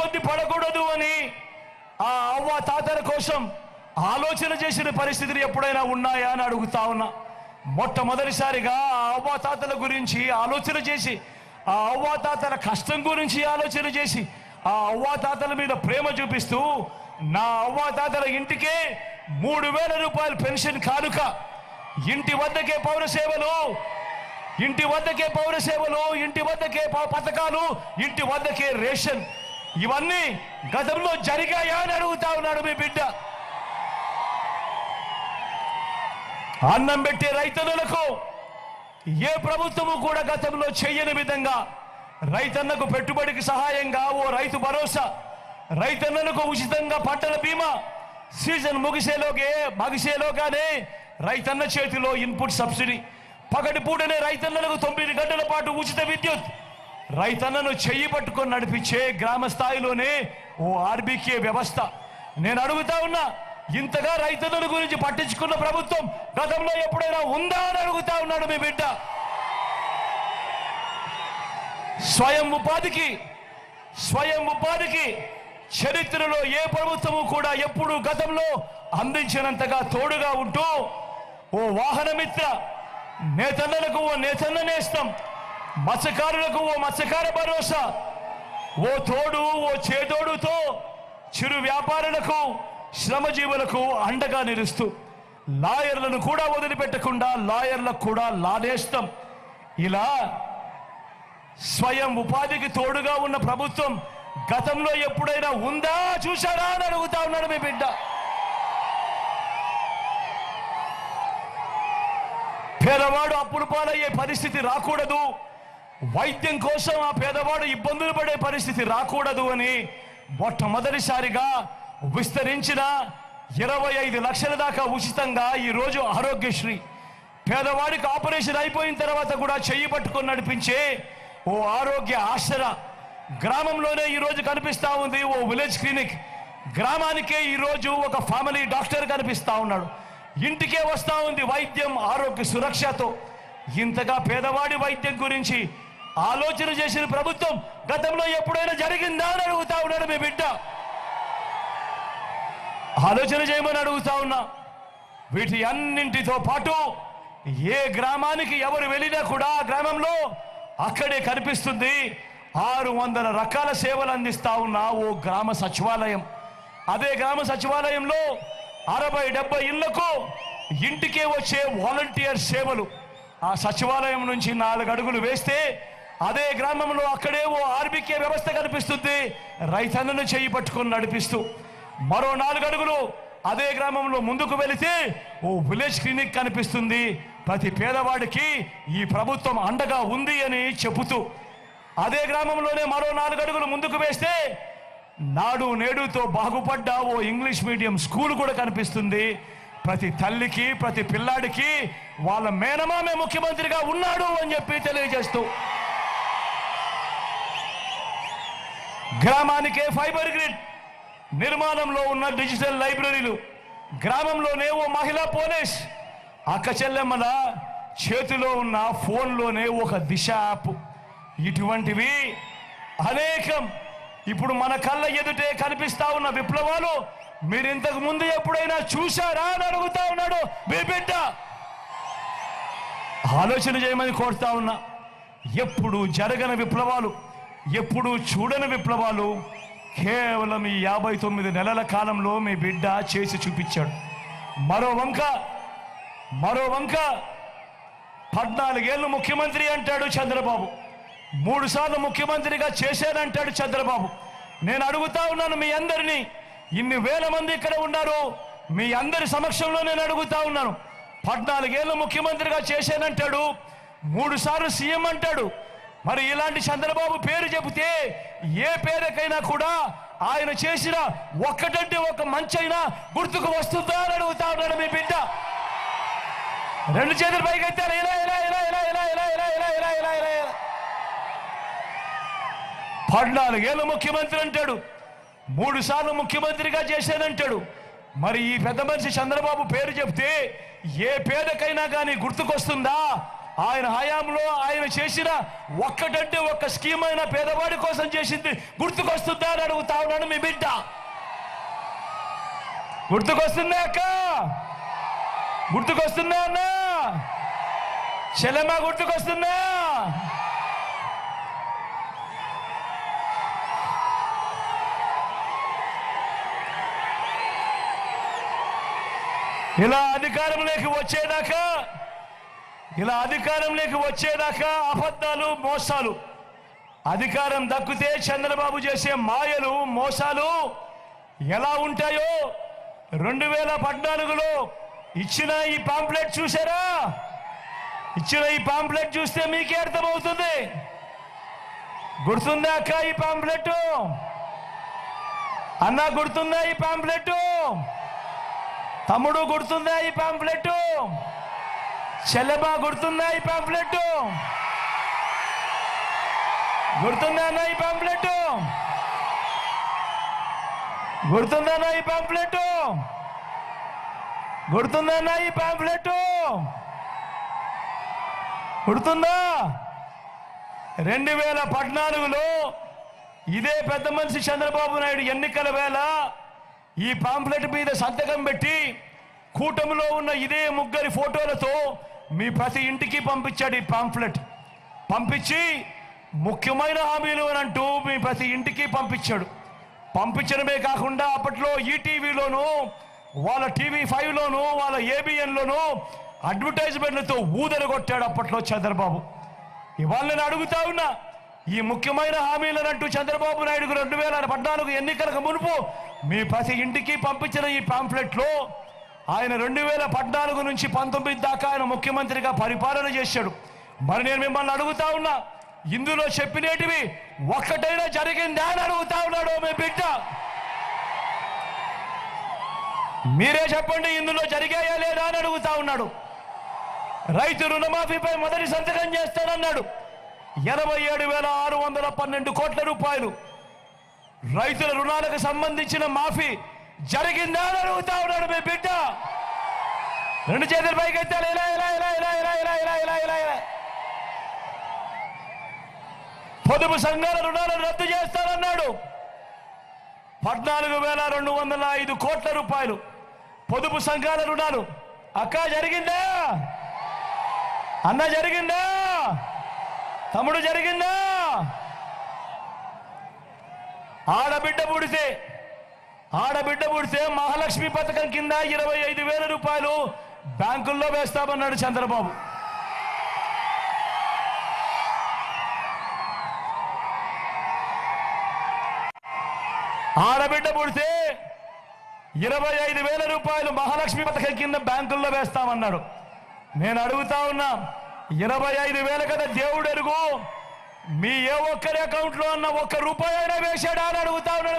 ఇబ్బంది పడకూడదు అని ఆ అవ్వ తాతల కోసం ఆలోచన చేసిన పరిస్థితులు ఎప్పుడైనా ఉన్నాయా అని అడుగుతా ఉన్నా. మొట్టమొదటిసారిగా ఆ అవ్వ తాతల గురించి ఆలోచన చేసి ఆ అవ్వ తాతల కష్టం గురించి ఆలోచన చేసి ఆ అవ్వ తాతల మీద ప్రేమ చూపిస్తూ నా అవ్వ తాతల ఇంటికే మూడు వేల రూపాయలు పెన్షన్ కానుక. ఇంటి వద్దకే పౌర సేవలు ఇంటి వద్దకే పౌర సేవలు ఇంటి వద్దకే ప- పథకాలు ఇంటి వద్దకే రేషన్. ఇవన్నీ గతంలో జరిగాయా అని అడుగుతా ఉన్నాడు మీ బిడ్డ. అన్నం పెట్టే రైతన్నులకు ఏ ప్రభుత్వము కూడా గతంలో చేయని విధంగా రైతన్నకు పెట్టుబడికి సహాయంగా ఓ రైతు భరోసా. రైతన్నలకు ఉచితంగా పంటల బీమా. సీజన్ ముగిసేలోకే ముగిసేలోగానే రైతన్న చేతిలో ఇన్పుట్ సబ్సిడీ. పగటి పూటనే రైతన్నలకు తొమ్మిది గంటల పాటు ఉచిత విద్యుత్. రైతన్నను చెయ్యి పట్టుకొని నడిపించే గ్రామ స్థాయిలోనే ఓ ఆర్బీకే వ్యవస్థ. నేను అడుగుతా ఉన్నా ఇంతగా రైతుల గురించి పట్టించుకున్న ప్రభుత్వం గతంలో ఎప్పుడైనా ఉందా అని అడుగుతా ఉన్నాడు మీ బిడ్డ. స్వయం ఉపాధికి స్వయం ఉపాధికి చరిత్రలో ఏ ప్రభుత్వము కూడా ఎప్పుడు గతంలో అందించినంతగా తోడుగా ఉంటూ ఓ వాహనమిత్ర నేతన్నలకు ఓ నేతన్న నేస్తం మత్స్యకారులకు ఓ మత్స్యకార భరోసా ఓ తోడు ఓ చేదోడుతో చిరు వ్యాపారులకు శ్రమజీవులకు అండగా నిలుస్తూ లాయర్లను కూడా వదిలిపెట్టకుండా లాయర్లకు కూడా లాదేస్తాం. ఇలా స్వయం ఉపాధికి తోడుగా ఉన్న ప్రభుత్వం గతంలో ఎప్పుడైనా ఉందా చూశారా అని అడుగుతా ఉన్నాడు మీ బిడ్డ. పేదవాడు అప్పులు పాలయ్యే పరిస్థితి రాకూడదు. వైద్యం కోసం ఆ పేదవాడు ఇబ్బందులు పడే పరిస్థితి రాకూడదు అని మొట్టమొదటిసారిగా విస్తరించిన ఇరవై ఐదు లక్షల దాకా ఉచితంగా ఈరోజు ఆరోగ్యశ్రీ. పేదవాడికి ఆపరేషన్ అయిపోయిన తర్వాత కూడా చెయ్యి పట్టుకొని నడిపించే ఓ ఆరోగ్య ఆశ్ర గ్రామంలోనే ఈరోజు కనిపిస్తూ ఉంది ఓ విలేజ్ క్లినిక్. గ్రామానికే ఈరోజు ఒక ఫ్యామిలీ డాక్టర్ కనిపిస్తూ ఉన్నాడు. ఇంటికే వస్తూ ఉంది వైద్యం ఆరోగ్య సురక్షతో. ఇంతగా పేదవాడి వైద్యం గురించి ఆలోచన చేసిన ప్రభుత్వం గతంలో ఎప్పుడైనా జరిగిందా అని అడుగుతా ఉన్నాడు మీ బిడ్డ. ఆలోచన చేయమని అడుగుతా ఉన్నా. వీటి అన్నింటితో పాటు ఏ గ్రామానికి ఎవరు వెళ్ళినా కూడా ఆ గ్రామంలో అక్కడే కనిపిస్తుంది. ఆరు వందల రకాల సేవలు అందిస్తా ఉన్న ఓ గ్రామ సచివాలయం. అదే గ్రామ సచివాలయంలో అరవై డెబ్బై ఇళ్ళకు ఇంటికే వచ్చే వాలంటీర్ సేవలు. ఆ సచివాలయం నుంచి నాలుగు అడుగులు వేస్తే అదే గ్రామంలో అక్కడే ఓ ఆర్బీకే వ్యవస్థ కనిపిస్తుంది. రైతన్నను చేయి పట్టుకొని నడిపిస్తూ మరో నాలుగు అడుగులు అదే గ్రామంలో ముందుకు వెళితే ఓ విలేజ్ క్లినిక్ కనిపిస్తుంది. ప్రతి పేదవాడికి ఈ ప్రభుత్వం అండగా ఉంది అని చెబుతూ అదే గ్రామంలోనే మరో నాలుగు అడుగులు ముందుకు వేస్తే నాడు నేడుతో బాగుపడ్డ ఓ ఇంగ్లీష్ మీడియం స్కూల్ కూడా కనిపిస్తుంది. ప్రతి తల్లికి ప్రతి పిల్లాడికి వాళ్ళ మేనమామే ముఖ్యమంత్రిగా ఉన్నాడు అని చెప్పి తెలియజేస్తూ గ్రామానికే ఫైబర్ గ్రిడ్. నిర్మాణంలో ఉన్న డిజిటల్ లైబ్రరీలు గ్రామంలోనే ఓ మహిళా పోలీస్. అక్క చెల్లెమ్మల చేతిలో ఉన్న ఫోన్లోనే ఒక దిశ యాప్. ఇటువంటివి అనేకం. ఇప్పుడు మన కళ్ళ ఎదుటే కనిపిస్తా ఉన్న విప్లవాలు మీరు ఇంతకు ముందు ఎప్పుడైనా చూశారా అని అడుగుతా ఉన్నాడు మీ బిడ్డ. ఆలోచన చేయమని కోరుతా ఉన్నా. ఎప్పుడు జరగని విప్లవాలు ఎప్పుడు చూడని విప్లవాలు కేవలం ఈ యాభై తొమ్మిది నెలల కాలంలో మీ బిడ్డ చేసి చూపించాడు. మరో వంక మరో వంక. పద్నాలుగేళ్ళు ముఖ్యమంత్రి అంటాడు చంద్రబాబు. మూడు సార్లు ముఖ్యమంత్రిగా చేశానంటాడు చంద్రబాబు. నేను అడుగుతా ఉన్నాను మీ అందరినీ ఇన్ని వేల మంది ఇక్కడ ఉన్నారు మీ అందరి సమక్షంలో నేను అడుగుతా ఉన్నాను. పద్నాలుగేళ్ళు ముఖ్యమంత్రిగా చేశానంటాడు మూడు సార్లు సీఎం అంటాడు మరి ఇలాంటి చంద్రబాబు పేరు చెబితే ఏ పేరుకైనా కూడా ఆయన చేసిన ఒక్కటంటే ఒక మంచైనా గుర్తుకు వస్తుందా అని అడుగుతా ఉన్నాడు మీ బిడ్డ రెండు చేతులు పైకి ఎత్తారు ఇలా ఇలా ఇలా ఇలా ఇలా ఇలా ఇలా ఇలా ఇలా ఇలా ఇలా ఇలా పద్నాలుగేళ్ళు ముఖ్యమంత్రి అంటాడు మూడు సార్లు ముఖ్యమంత్రిగా చేశానంటాడు మరి ఈ పెద్ద మనిషి చంద్రబాబు పేరు చెప్తే ఏ పేదకైనా కానీ గుర్తుకొస్తుందా ఆయన హయాంలో ఆయన చేసిన ఒక్కటంటే ఒక్క స్కీమ్ అయినా పేదవాడి కోసం చేసింది. గుర్తుకొస్తుందా అని అడుగుతా ఉన్నాను మీ బిడ్డ? గుర్తుకొస్తుందా అక్క? గుర్తుకొస్తుందా అన్న? చెల్లెమ్మ గుర్తుకొస్తుందా? ఇలా అధికారంలోకి వచ్చేదాకా ఇలా అధికారంలోకి వచ్చేదాకా అబద్ధాలు మోసాలు. అధికారం దక్కితే చంద్రబాబు చేసే మాయలు మోసాలు ఎలా ఉంటాయో రెండు వేల పద్నాలుగులో ఇచ్చిన ఈ పాంప్లెట్ చూసారా ఇచ్చిన ఈ పాంప్లెట్ చూస్తే మీకే అర్థమవుతుంది. గుర్తుందా అక్క ఈ పాంప్లెట్ అన్న గుర్తుందా ఈ పాంప్లెట్ తమ్ముడు గుర్తుందా ఈ పాంప్లెట్ చెల్లెబా గుర్తుందా ఈ పాంప్లెట్ గుర్తుందా ఈ పాంప్లెట్ గుర్తుందా ఈ పాంప్లెట్ గుర్తుందా ఈ పాంప్లెట్ గుర్తుందా? రెండు వేల పద్నాలుగులో ఇదే పెద్ద మనిషి చంద్రబాబు నాయుడు ఎన్నికల వేళ ఈ పాంప్లెట్ మీద సంతకం పెట్టి కూటమిలో ఉన్న ఇదే ముగ్గురి ఫోటోలతో మీ ప్రతి ఇంటికి పంపించాడు ఈ పాంఫ్లెట్ పంపించి ముఖ్యమైన హామీలు అని అంటూ మీ ప్రతి ఇంటికి పంపించాడు. పంపించడమే కాకుండా అప్పట్లో ఈటీవీలోను వాళ్ళ టీవీ ఫైవ్లోను వాళ్ళ ఏబిఎన్లోను అడ్వర్టైజ్మెంట్లతో ఊదలు కొట్టాడు అప్పట్లో చంద్రబాబు. ఇవాళ నేను అడుగుతా ఉన్నా ఈ ముఖ్యమైన హామీలనంటూ చంద్రబాబు నాయుడు రెండు వేల పద్నాలుగు ఎన్నికలకు మునుపు మీ ప్రతి ఇంటికి పంపించిన ఈ పాంఫ్లెట్లో ఆయన రెండు వేల పద్నాలుగు నుంచి పంతొమ్మిది దాకా ఆయన ముఖ్యమంత్రిగా పరిపాలన చేశాడు. మరి నేను మిమ్మల్ని అడుగుతా ఉన్నా ఇందులో చెప్పినేటివి ఒక్కటైనా జరిగిందా అని అడుగుతా ఉన్నాడు మీ బిడ్డ. మీరే చెప్పండి ఇందులో జరిగాయా లేదా అని అడుగుతా ఉన్నాడు. రైతు రుణమాఫీపై మొదటి సంతకం చేస్తానన్నాడు. ఎనభై ఏడు వేల ఆరు వందల పన్నెండు కోట్ల రూపాయలు. రైతుల రుణాలకు సంబంధించిన మాఫీ జరిగిందా అని అడుగుతా ఉన్నాడు మీ బిడ్డ. రెండు చేతుల పైకి ఎత్తాలి ఇలా ఇలా ఇలా ఇలా ఇలా ఇలా ఇలా ఇలా ఇలా ఇలా. పొదుపు సంఘాల రుణాలను రద్దు చేస్తానన్నాడు. పద్నాలుగు వేల రెండు వందల ఐదు కోట్ల రూపాయలు పొదుపు సంఘాల రుణాలు. అక్క జరిగిందా? అన్న జరిగిందా? తమ్ముడు జరిగిందా? ఆడబిడ్డ పుడితే ఆడబిడ్డ పుడితే మహాలక్ష్మి పథకం కింద ఇరవై ఐదు వేల రూపాయలు బ్యాంకుల్లో వేస్తామన్నాడు చంద్రబాబు. ఆడబిడ్డ పుడితే ఇరవై ఐదు వేల రూపాయలు మహాలక్ష్మి పథకం కింద బ్యాంకుల్లో వేస్తామన్నాడు. నేను అడుగుతా ఉన్నా ఇరవై ఐదు వేల కదా దేవుడు ఎరుగు మీ ఏ ఒక్కరి అకౌంట్లో అన్న ఒక్క రూపాయి అయినా వేశాడా అని అడుగుతా ఉన్నాడు